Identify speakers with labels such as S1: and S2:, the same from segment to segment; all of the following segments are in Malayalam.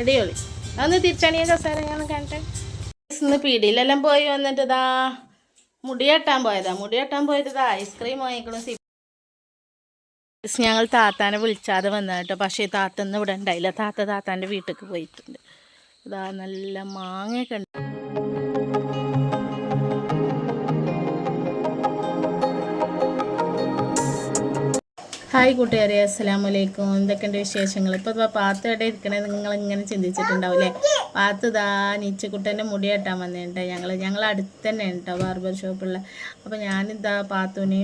S1: അടിപൊളി. അതൊന്ന് തിരിച്ചണിയ കസാര കണ്ടേ. ഇന്ന് പീടിയിലെല്ലാം പോയി വന്നിട്ട് ഇതാ മുടി കെട്ടാൻ പോയതാ. മുടി കെട്ടാൻ പോയിട്ട് ഇതാ ഐസ്ക്രീം വാങ്ങിക്കണം. ഞങ്ങൾ താത്താനെ വിളിച്ചാതെ വന്നത് കേട്ടോ. പക്ഷേ താത്തന്ന് ഇവിടെ ഉണ്ടായില്ല. താത്ത താത്താന്റെ വീട്ടിലേക്ക് പോയിട്ടുണ്ട്. ഇതാ നല്ല മാങ്ങയൊക്കെ ഹായ് കൂട്ടുകാരെ അസ്സാം വലൈക്കും എന്തൊക്കെയുണ്ട് വിശേഷങ്ങൾ? ഇപ്പോൾ ഇപ്പോൾ പാത്ത് എവിടെ ഇരിക്കണേ നിങ്ങൾ ഇങ്ങനെ ചിന്തിച്ചിട്ടുണ്ടാവില്ലേ? പാത്ത് ഇതാ നീച്ചക്കുട്ടന്റെ മുടി കെട്ടാൻ വന്നിട്ടുണ്ട് ഞങ്ങൾ ഞങ്ങൾ അടുത്ത് തന്നെ കേട്ടോ ബാർബർ ഷോപ്പുള്ള. അപ്പോൾ ഞാനിതാ പാത്തുവിനെ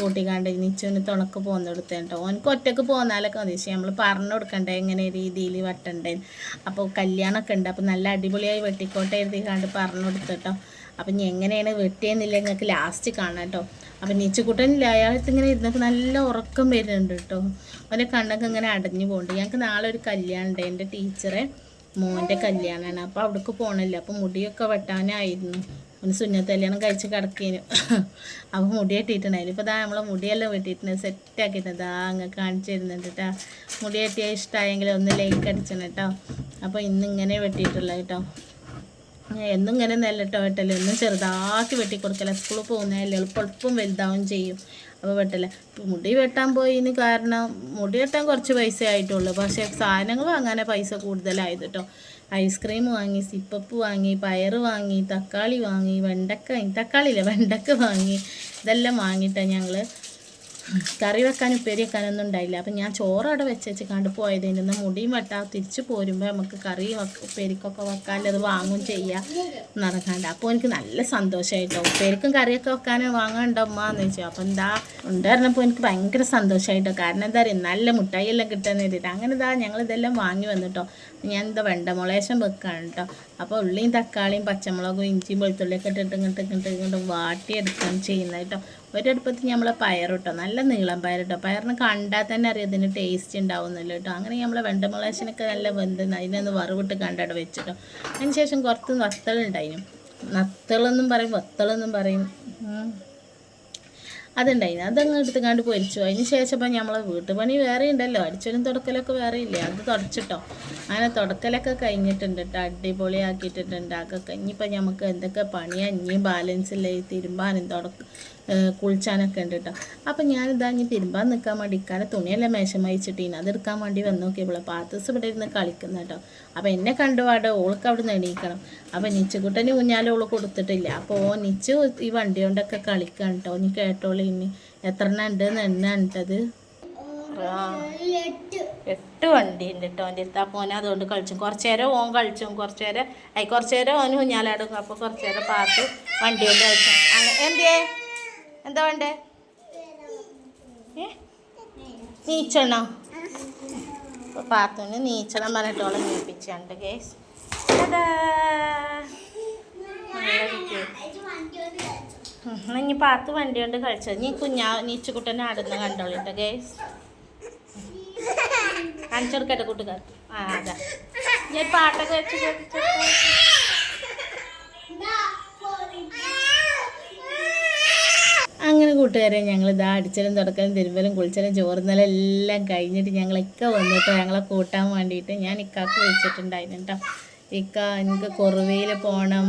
S1: കൂട്ടിക്കാണ്ട് നീച്ചുവിന് തുണക്ക് പോകുന്നെടുത്ത് കേട്ടോ ഓനക്ക് ഒറ്റയ്ക്ക് പോന്നാലൊക്കെ മതി. പക്ഷേ നമ്മൾ പറഞ്ഞു കൊടുക്കണ്ടേ എങ്ങനെ രീതിയിൽ വെട്ടണ്ടേ അപ്പോൾ കല്യാണമൊക്കെ ഉണ്ട് അപ്പോൾ നല്ല അടിപൊളിയായി വെട്ടിക്കോട്ടെ എഴുതി കണ്ട് പറഞ്ഞു കൊടുത്തിട്ടോ അപ്പം ഇനി എങ്ങനെയാണ് വെട്ടിയെന്നില്ല നിങ്ങൾക്ക് ലാസ്റ്റ് കാണാം കേട്ടോ അപ്പം നീച്ചുകുട്ടനില്ല? അയാൾക്ക് ഇങ്ങനെ ഇരുന്നൊക്കെ നല്ല ഉറക്കം വരുന്നുണ്ട് കേട്ടോ അവന്റെ കണ്ണൊക്കെ ഇങ്ങനെ അടഞ്ഞു പോകുന്നുണ്ട് ഞങ്ങൾക്ക് നാളെ ഒരു കല്യാണം ഉണ്ട്. എന്റെ ടീച്ചറെ മോന്റെ കല്യാണമാണ് അപ്പോൾ അവിടേക്ക് പോകണമല്ലോ അപ്പോൾ മുടിയൊക്കെ വെട്ടാനായിരുന്നു. ഒന്ന് സുന്നത്ത് കല്യാണം കഴിച്ച് കിടക്കേനു. അപ്പോൾ മുടി കെട്ടിയിട്ടുണ്ടായി ഇപ്പോൾ ദാ നമ്മളെ മുടിയെല്ലാം വെട്ടിയിട്ടുണ്ട്. സെറ്റാക്കിയിട്ടുണ്ട് ദാ അങ്ങ് കാണിച്ചു തരുന്നുണ്ട് കേട്ടോ മുടി കെട്ടിയാൽ ഇഷ്ടമായെങ്കിൽ ഒന്ന് ലൈക്ക് അടിച്ചണം കേട്ടോ അപ്പോൾ ഇന്നിങ്ങനെ വെട്ടിയിട്ടുള്ളത് കേട്ടോ എന്നും ഇങ്ങനെ നെല്ലിട്ട് വെട്ടൽ. എന്നും ചെറുതാക്കി വെട്ടി കൊടുക്കല സ്കൂളിൽ പോകുന്നതല്ലേ എളുപ്പം വലുതാവും ചെയ്യും. അപ്പോൾ വെട്ടല. മുടി വെട്ടാൻ പോയിന് കാരണം മുടി വെട്ടാൻ കുറച്ച് പൈസ ആയിട്ടുള്ളൂ. പക്ഷേ സാധനങ്ങൾ വാങ്ങാനേ പൈസ കൂടുതലായത് കേട്ടോ ഐസ്ക്രീം വാങ്ങി സിപ്പപ്പ് വാങ്ങി പയറ് വാങ്ങി തക്കാളി വാങ്ങി വെണ്ടക്ക തക്കാളി ഇല്ല വെണ്ടക്ക വാങ്ങി ഇതെല്ലാം വാങ്ങിയിട്ടാണ് ഞങ്ങൾ കറി വെക്കാൻ ഉപ്പേരി വെക്കാനൊന്നും ഉണ്ടായില്ല. അപ്പം ഞാൻ ചോറ് അവിടെ വെച്ച് കണ്ട് പോയതിന്റെ നിന്ന് മുടിയും വെട്ടാ തിരിച്ച് പോരുമ്പോൾ നമുക്ക് കറി ഉപ്പേരിക്കൊക്കെ അത് വാങ്ങും ചെയ്യാം നടക്കാണ്ട് അപ്പോൾ എനിക്ക് നല്ല സന്തോഷമായിട്ടോ ഉപ്പേരിക്കും കറിയൊക്കെ വെക്കാൻ വാങ്ങാണ്ടോ അമ്മ എന്ന് ചോദിച്ചു. അപ്പം എന്താ ഉണ്ടായിരുന്നപ്പോൾ എനിക്ക് ഭയങ്കര സന്തോഷമായിട്ടോ കാരണം എന്താ പറയുക നല്ല മുട്ടായി എല്ലാം കിട്ടുന്ന കരുതിയിട്ട് അങ്ങനെ ഇതാ ഞങ്ങൾ ഇതെല്ലാം വാങ്ങി വന്നിട്ടോ. ഞാൻ എന്താ വെണ്ടമുളേശം വെക്കാണ് കേട്ടോ അപ്പോൾ ഉള്ളിയും തക്കാളിയും പച്ചമുളകും ഇഞ്ചിയും വെളുത്തുള്ളിയൊക്കെ ഇട്ടിട്ട് ഇങ്ങോട്ട് ഇങ്ങോട്ട് ഇങ്ങോട്ട് വാട്ടിയെടുക്കുകയാണ് ചെയ്യുന്നത് കേട്ടോ ഒരടുപ്പത്ത് നമ്മളെ പയർ കേട്ടോ നല്ല നീളം പയർ കേട്ടോ പയറിന് കണ്ടാൽ തന്നെ അറിയാം ഇതിന് ടേസ്റ്റ് ഉണ്ടാവുന്നില്ല കേട്ടോ അങ്ങനെ നമ്മൾ വെണ്ടമുളാശിനൊക്കെ നല്ല വെന്ത് അതിനൊന്ന് വറവിട്ട് കണ്ടവിടെ വെച്ചിട്ടോ. അതിന് ശേഷം കുറച്ച് നത്തളുണ്ടായിരുന്നു നത്തളെന്നും പറയും വത്തളെന്നും പറയും. ഉം. അതുണ്ടായിരുന്നു അതങ്ങ് എടുത്തുകൊണ്ട് പൊരിച്ചു. അതിന് ശേഷം ഇപ്പം നമ്മളെ വീട്ടുപണി വേറെ ഉണ്ടല്ലോ. അടിച്ചലും തുടക്കലൊക്കെ വേറെ ഇല്ലേ? അത് തുടച്ചിട്ടോ. അങ്ങനെ തുടക്കലൊക്കെ കഴിഞ്ഞിട്ടുണ്ട് കേട്ടോ. അടിപൊളിയാക്കിയിട്ടുണ്ട്. അതൊക്കെ ഇനിയിപ്പോൾ നമുക്ക് എന്തൊക്കെ പണിയാണ് ഇനിയും ബാലൻസ് ഇല്ലേ? തിരുമ്പാനും തുടക്ക കുളിച്ചാനൊക്കെ ഉണ്ട് കേട്ടോ. അപ്പം ഞാനിതാ ഇനി തിരുമ്പാൻ നിൽക്കാൻ വേണ്ടി ഇക്കാലെ തുണിയെല്ലാം മേശം വഹിച്ചിട്ടീന് അതെടുക്കാൻ വേണ്ടി വന്നു നോക്കിയപ്പോൾ പാത്തസ് ഇവിടെ ഇരുന്ന് കളിക്കുന്ന കേട്ടോ. അപ്പം എന്നെ കണ്ടുപാട് ഓൾക്ക് അവിടെ നിന്ന് എണീക്കണം. അപ്പം നിച്ചുകുട്ടന് കുഞ്ഞാലും ഓൾ കൊടുത്തിട്ടില്ല. അപ്പോൾ ഓ നിച്ച് ഈ വണ്ടി കൊണ്ടൊക്കെ കളിക്കാൻ കേട്ടോ നീ കേട്ടോളി ഇനി. എത്ര എണ്ണ ഉണ്ട് എണ്ണ ഉണ്ടത്? എട്ട് വണ്ടി ഉണ്ട് കേട്ടോ എന്റെ അടുത്ത്. അപ്പോൾ ഓനെ അതുകൊണ്ട് കളിച്ചും. കുറച്ച് നേരം ഓൻ കളിച്ചും കുറച്ച് നേരം അയ് കുറച്ച് നേരം ഓന് ഊഞ്ഞാലാടും അപ്പോൾ കുറച്ച് നേരം പാത്ത് വണ്ടി കൊണ്ട് കളിച്ചും എന്തേ എന്താ വേണ്ടേ? ഏ? നീച്ചണോ അപ്പോൾ പാത്തുന് നീച്ചണം പറഞ്ഞിട്ടോളം നീപ്പിച്ചുണ്ട് ഗേസ് ഇനി പാത്ത് വണ്ടി കൊണ്ട് കളിച്ചത് നീ കുഞ്ഞാ നീച്ചുകുട്ടനെ ആടുന്ന കണ്ടോളിട്ടോ ഗേസ് കാണിച്ചെടുക്കട്ടെ കൂട്ടുകാർ? ആ അതാ. ഞാൻ പാട്ടൊക്കെ വെച്ച് കേൾപ്പിച്ചോ അങ്ങനെ കൂട്ടുകാരെ ഞങ്ങൾ ഇതാ അടിച്ചലും തുടക്കലും തിരുമ്പലും കുളിച്ചലും ചോറുന്നലും എല്ലാം കഴിഞ്ഞിട്ട് ഞങ്ങളൊക്കെ വന്നിട്ട് ഞങ്ങളെ കൂട്ടാൻ വേണ്ടിയിട്ട് ഞാൻ ഇക്കാക്ക് വിളിച്ചിട്ടുണ്ടായിരുന്നു കേട്ടോ. ഇക്ക എനിക്ക് കുറവയിൽ പോകണം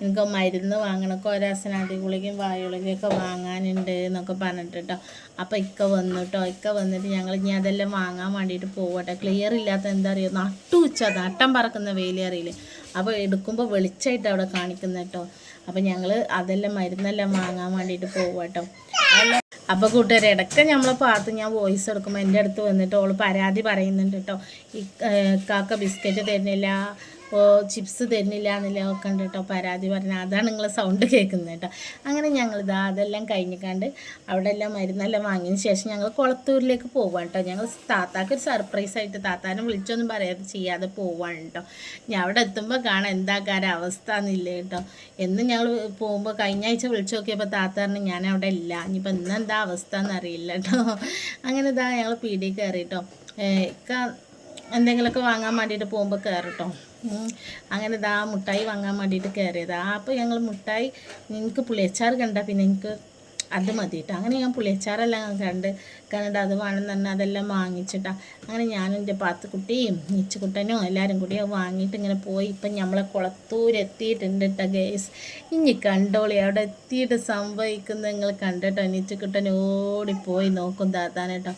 S1: എനിക്ക് മരുന്ന് വാങ്ങണം കോരാസനാദി ഗുളികയും വായുളികയൊക്കെ വാങ്ങാനുണ്ട് എന്നൊക്കെ പറഞ്ഞിട്ട് കേട്ടോ. അപ്പോൾ ഇക്ക വന്നു ഇക്ക വന്നിട്ട് ഞങ്ങൾ ഇനി അതെല്ലാം വാങ്ങാൻ വേണ്ടിയിട്ട് പോവട്ടെ. ക്ലിയർ ഇല്ലാത്ത എന്താ നട്ടു നട്ടുച്ച നട്ടം പറക്കുന്ന വെയിലേറിയില്ലേ അപ്പോൾ എടുക്കുമ്പോൾ വെളിച്ചമായിട്ട് അവിടെ കാണിക്കുന്ന കേട്ടോ അപ്പോൾ ഞങ്ങൾ അതെല്ലാം മരുന്നെല്ലാം വാങ്ങാൻ വേണ്ടിയിട്ട് പോകും കേട്ടോ അപ്പോൾ കൂട്ടുകാരെ ഇടയ്ക്ക് നമ്മളെ പാത്ത് ഞാൻ വോയിസ് എടുക്കുമ്പോൾ എന്റെ അടുത്ത് വന്നിട്ട് ഓൾ പരാതി പറയുന്നുണ്ട് കേട്ടോ ഈ കാക്ക ബിസ്ക്കറ്റ് തരുന്നില്ല ഓ ചിപ്സ് തരുന്നില്ല എന്നില്ല ഒക്കെ ഉണ്ട് കേട്ടോ പരാതി പറഞ്ഞാൽ അതാണ് നിങ്ങൾ സൗണ്ട് കേൾക്കുന്നത് കേട്ടോ. അങ്ങനെ ഞങ്ങൾ ഇതാ അതെല്ലാം കഴിഞ്ഞിക്കാണ്ട് അവിടെ എല്ലാം മരുന്നെല്ലാം വാങ്ങിയതിന് ശേഷം ഞങ്ങൾ കുളത്തൂരിലേക്ക് പോവാണ് കേട്ടോ. ഞങ്ങൾ താത്താക്ക് ഒരു സർപ്രൈസ് ആയിട്ട് താത്താനെ വിളിച്ചൊന്നും പറയാതെ ചെയ്യാതെ പോവാണ് കേട്ടോ. ഞാൻ അവിടെ എത്തുമ്പോൾ കാണാം എന്താ അവസ്ഥ എന്നില്ല കേട്ടോ. എന്ന് ഞങ്ങൾ പോകുമ്പോൾ കഴിഞ്ഞ ആഴ്ച വിളിച്ചു നോക്കിയപ്പോൾ താത്ത പറഞ്ഞു ഞാൻ അവിടെ ഇല്ല. ഇനിയിപ്പോൾ ഇന്ന് എന്താ അവസ്ഥ എന്നറിയില്ല കേട്ടോ. അങ്ങനെ ഇതാ ഞങ്ങൾ പീടിയിൽ കയറി കേട്ടോ. എന്തെങ്കിലുമൊക്കെ വാങ്ങാൻ വേണ്ടിയിട്ട് പോകുമ്പോൾ കയറട്ടോ. അങ്ങനെ ഇതാ മുട്ടായി വാങ്ങാൻ വേണ്ടിയിട്ട് കയറിയതാ. അപ്പോൾ ഞങ്ങൾ മുട്ടായി നിങ്ങൾക്ക് പുളിയച്ചാറ് കണ്ടാൽ പിന്നെ എനിക്ക് അത് മതി കേട്ടോ അങ്ങനെ ഞാൻ പുളിയച്ചാറെല്ലാം കണ്ട് കണ്ടിട്ട് അത് വേണമെന്ന് പറഞ്ഞാൽ അതെല്ലാം വാങ്ങിച്ചിട്ടാ. അങ്ങനെ ഞാനും എന്റെ പാത്തുക്കുട്ടിയും നിച്ചുകുട്ടനും എല്ലാവരും കൂടി വാങ്ങിയിട്ട് ഇങ്ങനെ പോയി. ഇപ്പം നമ്മളെ കുളത്തൂർ എത്തിയിട്ടുണ്ട് കേട്ടോ ഗേസ് ഇനി കണ്ടോളി അവിടെ എത്തിയിട്ട് സംഭവിക്കുന്നത് നിങ്ങൾ കണ്ടിട്ടോ. നിച്ചുകുട്ടൻ ഓടിപ്പോയി നോക്കും താത്താനേട്ടോ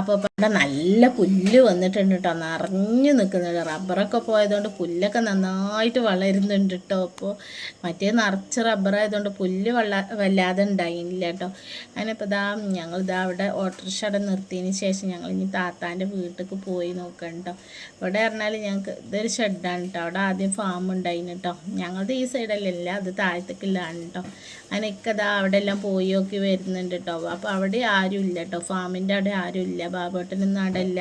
S1: അപ്പോൾ ഇവിടെ നല്ല പുല്ല് വന്നിട്ടുണ്ട് കേട്ടോ നിറഞ്ഞു നിൽക്കുന്നുണ്ട്. റബ്ബറൊക്കെ പോയതുകൊണ്ട് പുല്ലൊക്കെ നന്നായിട്ട് വളരുന്നുണ്ട് കേട്ടോ അപ്പോൾ മറ്റേ നിറച്ച് റബ്ബറായതുകൊണ്ട് പുല്ല് വള്ള വല്ലാതെ ഉണ്ടായില്ല കേട്ടോ അങ്ങനെ ഇപ്പോൾ ഇതാ ഞങ്ങൾ ഇതാ അവിടെ ഓട്ടോറിക്ഷ അവിടെ നിർത്തിയതിന് ശേഷം ഞങ്ങൾ ഇനി താത്താന്റെ വീട്ടിലേക്ക് പോയി നോക്കണ്ട കേട്ടോ ഇവിടെ പറഞ്ഞാൽ ഞങ്ങൾക്ക് ഇതൊരു ഷെഡാണ് കേട്ടോ അവിടെ ആദ്യം ഫാം ഉണ്ടായിന് കേട്ടോ ഞങ്ങളുടെ ഈ സൈഡല്ലല്ല അത് താഴത്തേക്കില്ലാണ് കേട്ടോ അങ്ങനെയൊക്കെ ഇതാ അവിടെ എല്ലാം പോയി നോക്കി വരുന്നുണ്ട് കേട്ടോ അപ്പോൾ അവിടെ ആരും ഇല്ല കേട്ടോ ഫാമിന്റെ അവിടെ ആരും ഇല്ല ബാബേട്ടനൊന്നും അവിടെ നടല്ല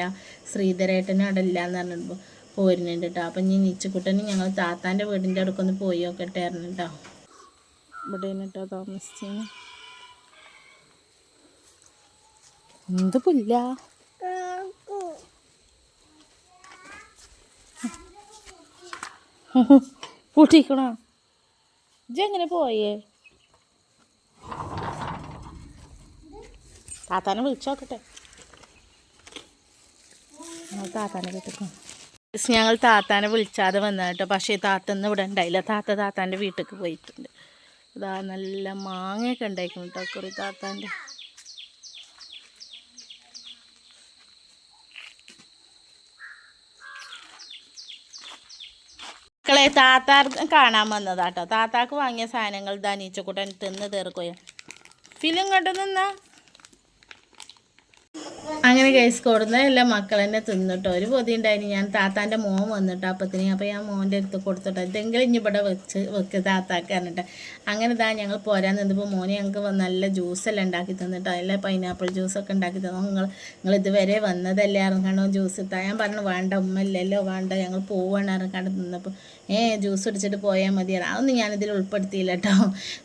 S1: ശ്രീധരേട്ടനും അടല്ല എന്ന് പറഞ്ഞപ്പോൾ പോരുന്നുണ്ട് കേട്ടോ. അപ്പം ഇനി നീച്ചക്കുട്ടനും ഞങ്ങൾ താത്താന്റെ വീടിന്റെ അടുക്കൊന്ന് പോയി നോക്കട്ടെ ആയിരുന്നു കേട്ടോ. ഇവിടെ കേട്ടോ തോമസ് എന്ത് പുല്ല? പൂട്ടിക്കണോ? ഇജെങ്ങനെ പോയേ? താത്താനെ വിളിച്ചു താത്താനെ വീട്ടിൽ ഞങ്ങൾ താത്താനെ വിളിച്ചാതെ വന്ന കേട്ടോ പക്ഷേ താത്തന്ന് ഇവിടെ ഉണ്ടായില്ല. താത്ത താത്താന്റെ വീട്ടിലേക്ക് പോയിട്ടുണ്ട്. ഇതാ നല്ല മാങ്ങയൊക്കെ ഉണ്ടായിരിക്കും കേട്ടോ കുറി താത്താന്റെ. മക്കളെ താത്താർ കാണാൻ വന്നതാട്ടോ താത്താക്ക് വാങ്ങിയ സാധനങ്ങൾ ഇതാ നീച്ചക്കൂട്ടൻ തിന്ന് തീർക്കുകയാണ് ഫിലിം കണ്ടു നിന്നാ? അങ്ങനെ കേസ് കൊടുത്ത എല്ലാ മക്കൾ തന്നെ തിന്നിട്ടോ. ഒരു പൊതി ഉണ്ടായിരുന്നു ഞാൻ താത്താന്റെ മോൻ വന്നിട്ടോ അപ്പത്തിന്. അപ്പോൾ ഞാൻ മോന്റെ അടുത്ത് കൊടുത്തിട്ടോ. ഇതെങ്കിലും ഇനി ഇവിടെ വെച്ച് വെക്ക് താത്താക്ക് പറഞ്ഞിട്ട്. അങ്ങനെ ഇതാ ഞങ്ങൾ പോരാൻ നിന്നപ്പോൾ മോനെ ഞങ്ങൾക്ക് നല്ല ജ്യൂസെല്ലാം ഉണ്ടാക്കി തന്നിട്ടോ. എല്ലാ പൈനാപ്പിൾ ജ്യൂസൊക്കെ ഉണ്ടാക്കി തന്നു. നിങ്ങൾ നിങ്ങൾ ഇതുവരെ വന്നതല്ലേ ഇറങ്ങണോ ജ്യൂസ് ഇത്താ ഞാൻ പറഞ്ഞു വേണ്ട ഉമ്മല്ലല്ലോ വേണ്ട. ഞങ്ങൾ പോവാണ് ഇറങ്ങാണ്ട് നിന്നപ്പോൾ ഏ ജ്യൂസ് അടിച്ചിട്ട് പോയാൽ മതി. അതൊന്നും ഞാനിതിൽ ഉൾപ്പെടുത്തിയില്ല കേട്ടോ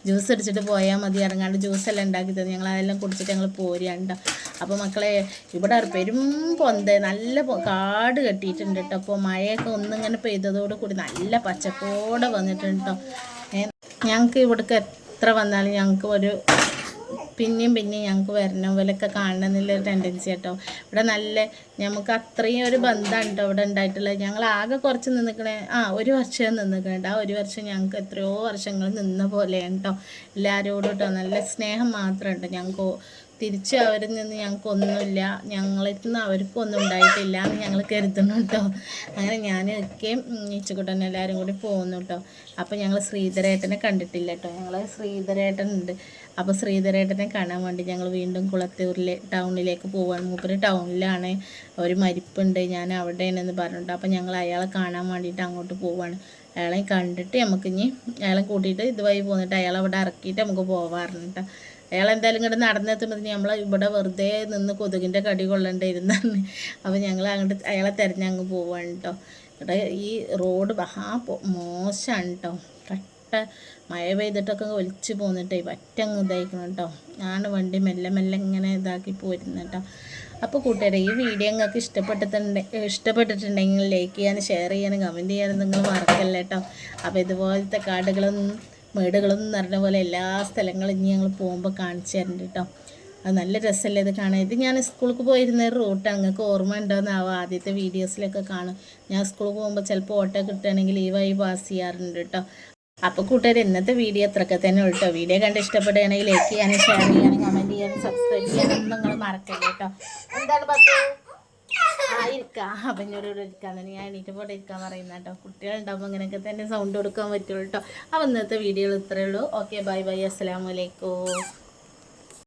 S1: ജ്യൂസ് അടിച്ചിട്ട് പോയാൽ മതി ഇറങ്ങാണ്ട് ജ്യൂസെല്ലാം ഉണ്ടാക്കി തന്നു. ഞങ്ങൾ അതെല്ലാം കുടിച്ചിട്ട് ഞങ്ങൾ പോരുകയാണ് അപ്പോൾ മക്കളെ ഇവിടെ പെരും പൊന്ത നല്ല കാട് കെട്ടിയിട്ടുണ്ട് കേട്ടോ അപ്പോൾ മഴയൊക്കെ ഒന്നിങ്ങനെ പെയ്തതോട് കൂടി നല്ല പച്ചപ്പോടെ വന്നിട്ടുണ്ട് കേട്ടോ ഞങ്ങൾക്ക് ഇവിടേക്ക് എത്ര വന്നാലും ഞങ്ങൾക്ക് ഒരു പിന്നെയും പിന്നെയും ഞങ്ങൾക്ക് വരണം. പോലെയൊക്കെ കാണണം എന്നുള്ള ടെൻഡൻസി കേട്ടോ ഇവിടെ നല്ല നമുക്ക് അത്രയും ഒരു ബന്ധമാണ് കേട്ടോ ഇവിടെ ഉണ്ടായിട്ടുള്ളത്. ഞങ്ങൾ ആകെ കുറച്ച് നിന്നിക്കണേ ആ ഒരു വർഷം നിന്നിക്കണേട്ടോ ആ ഒരു വർഷം ഞങ്ങൾക്ക് എത്രയോ വർഷങ്ങൾ നിന്ന പോലെയാണ് കേട്ടോ എല്ലാവരോടും കേട്ടോ നല്ല സ്നേഹം മാത്രമുണ്ട് ഞങ്ങൾക്ക് തിരിച്ച് അവരിൽ നിന്ന് ഞങ്ങൾക്കൊന്നുമില്ല. ഞങ്ങളിൽ നിന്ന് അവർക്കൊന്നും ഉണ്ടായിട്ടില്ല എന്ന് ഞങ്ങൾ കരുതുന്നു കേട്ടോ. അങ്ങനെ ഞാൻ ഒക്കെയും ഇച്ചുകുട്ടൻ എല്ലാവരും കൂടി പോകുന്നു കേട്ടോ. അപ്പോൾ ഞങ്ങൾ ശ്രീധരേട്ടനെ കണ്ടിട്ടില്ല കേട്ടോ. ഞങ്ങൾ ശ്രീധരേട്ടൻ ഉണ്ട് അപ്പോൾ ശ്രീധരേട്ടനെ കാണാൻ വേണ്ടി ഞങ്ങൾ വീണ്ടും കുളത്തൂരിലെ ടൗണിലേക്ക് പോവാണ്. മൂപ്പര് ടൗണിലാണ്. ഒരു മരിപ്പുണ്ട്. ഞാൻ അവിടെയാണെന്ന് പറഞ്ഞിട്ട് അപ്പോൾ ഞങ്ങൾ അയാളെ കാണാൻ വേണ്ടിയിട്ട് അങ്ങോട്ട് പോവാണ്. അയാളെ കണ്ടിട്ട് നമുക്ക് ഇനി അയാളെ കൂട്ടിയിട്ട് ഇതുവഴി പോന്നിട്ട് അയാളെ അവിടെ ഇറക്കിയിട്ട് നമുക്ക് പോവാറുണ്ട് അയാൾ എന്തായാലും ഇങ്ങോട്ട് നടന്നെത്തുമ്പോൾ നമ്മൾ ഇവിടെ വെറുതെ നിന്ന് കൊതുകിന്റെ കടി കൊള്ളേണ്ടിയിരുന്നാണ് അപ്പോൾ ഞങ്ങൾ അങ്ങോട്ട് അയാളെ തിരഞ്ഞങ്ങ് പോവാണ് കേട്ടോ ഇവിടെ ഈ റോഡ് മഹാ മോശമാണ് കേട്ടോ കട്ട മഴ പെയ്തിട്ടൊക്കെ ഒലിച്ച് പോന്നിട്ടേ പറ്റങ്ങ് ഇതായിക്കണം കേട്ടോ ആണ് വണ്ടി മെല്ലെ മെല്ലെ ഇങ്ങനെ ഇതാക്കി പോരുന്ന കേട്ടോ അപ്പോൾ കൂട്ടുകാരെ ഈ വീഡിയോ നിങ്ങൾക്ക് ഇഷ്ടപ്പെട്ടിട്ടുണ്ടെ ഇഷ്ടപ്പെട്ടിട്ടുണ്ടെങ്കിൽ ലൈക്ക് ചെയ്യാനും ഷെയർ ചെയ്യാനും കമന്റ് ചെയ്യാനും നിങ്ങൾ മറക്കല്ല കേട്ടോ അപ്പോൾ ഇതുപോലത്തെ കാർഡുകളൊന്നും മേടുകളൊന്നും നിറഞ്ഞ പോലെ എല്ലാ സ്ഥലങ്ങളും ഇനി ഞങ്ങൾ പോകുമ്പോൾ കാണിച്ചു തരുന്നുണ്ട് കേട്ടോ അത് നല്ല രസമല്ലേ ഇത് കാണാൻ. ഇത് ഞാൻ സ്കൂൾക്ക് പോയിരുന്ന ഒരു അങ്ങക്ക് ഓർമ്മ ഉണ്ടോയെന്നാവും ആദ്യത്തെ വീഡിയോസിലൊക്കെ കാണും. ഞാൻ സ്കൂളിൽ പോകുമ്പോൾ ചിലപ്പോൾ ഓട്ടോ കിട്ടുകയാണെങ്കിൽ ഈ വഴി പാസ് ചെയ്യാറുണ്ട് കേട്ടോ അപ്പോൾ കൂട്ടുകാർ ഇന്നത്തെ വീഡിയോ അത്രയൊക്കെ തന്നെ ഉള്ളൂ വീഡിയോ കണ്ട് ഇഷ്ടപ്പെടുകയാണെങ്കിൽ ലൈക്ക് ചെയ്യാനും ഷെയർ ചെയ്യാനും കമന്റ് ചെയ്യാനും സബ്സ്ക്രൈബ് ചെയ്യാനും നിങ്ങൾ മറക്കല്ലേ കേട്ടോ എന്താണ് പത്ത് ഇരിക്കാം. അപ്പം എന്നോട് ഇരിക്കാൻ തന്നെ ഞാൻ എണീറ്റ് പോട്ടെ ഇരിക്കാൻ പറയുന്ന കേട്ടോ. കുട്ടികളുണ്ടാകുമ്പോൾ ഇങ്ങനെയൊക്കെ തന്നെ സൗണ്ട് കൊടുക്കാൻ പറ്റുള്ളൂ കേട്ടോ. അപ്പം ഇന്നത്തെ വീഡിയോകൾ ഇത്രയേ ഉള്ളൂ. ഓക്കെ ബൈ ബൈ അസ്സലാമലൈക്കും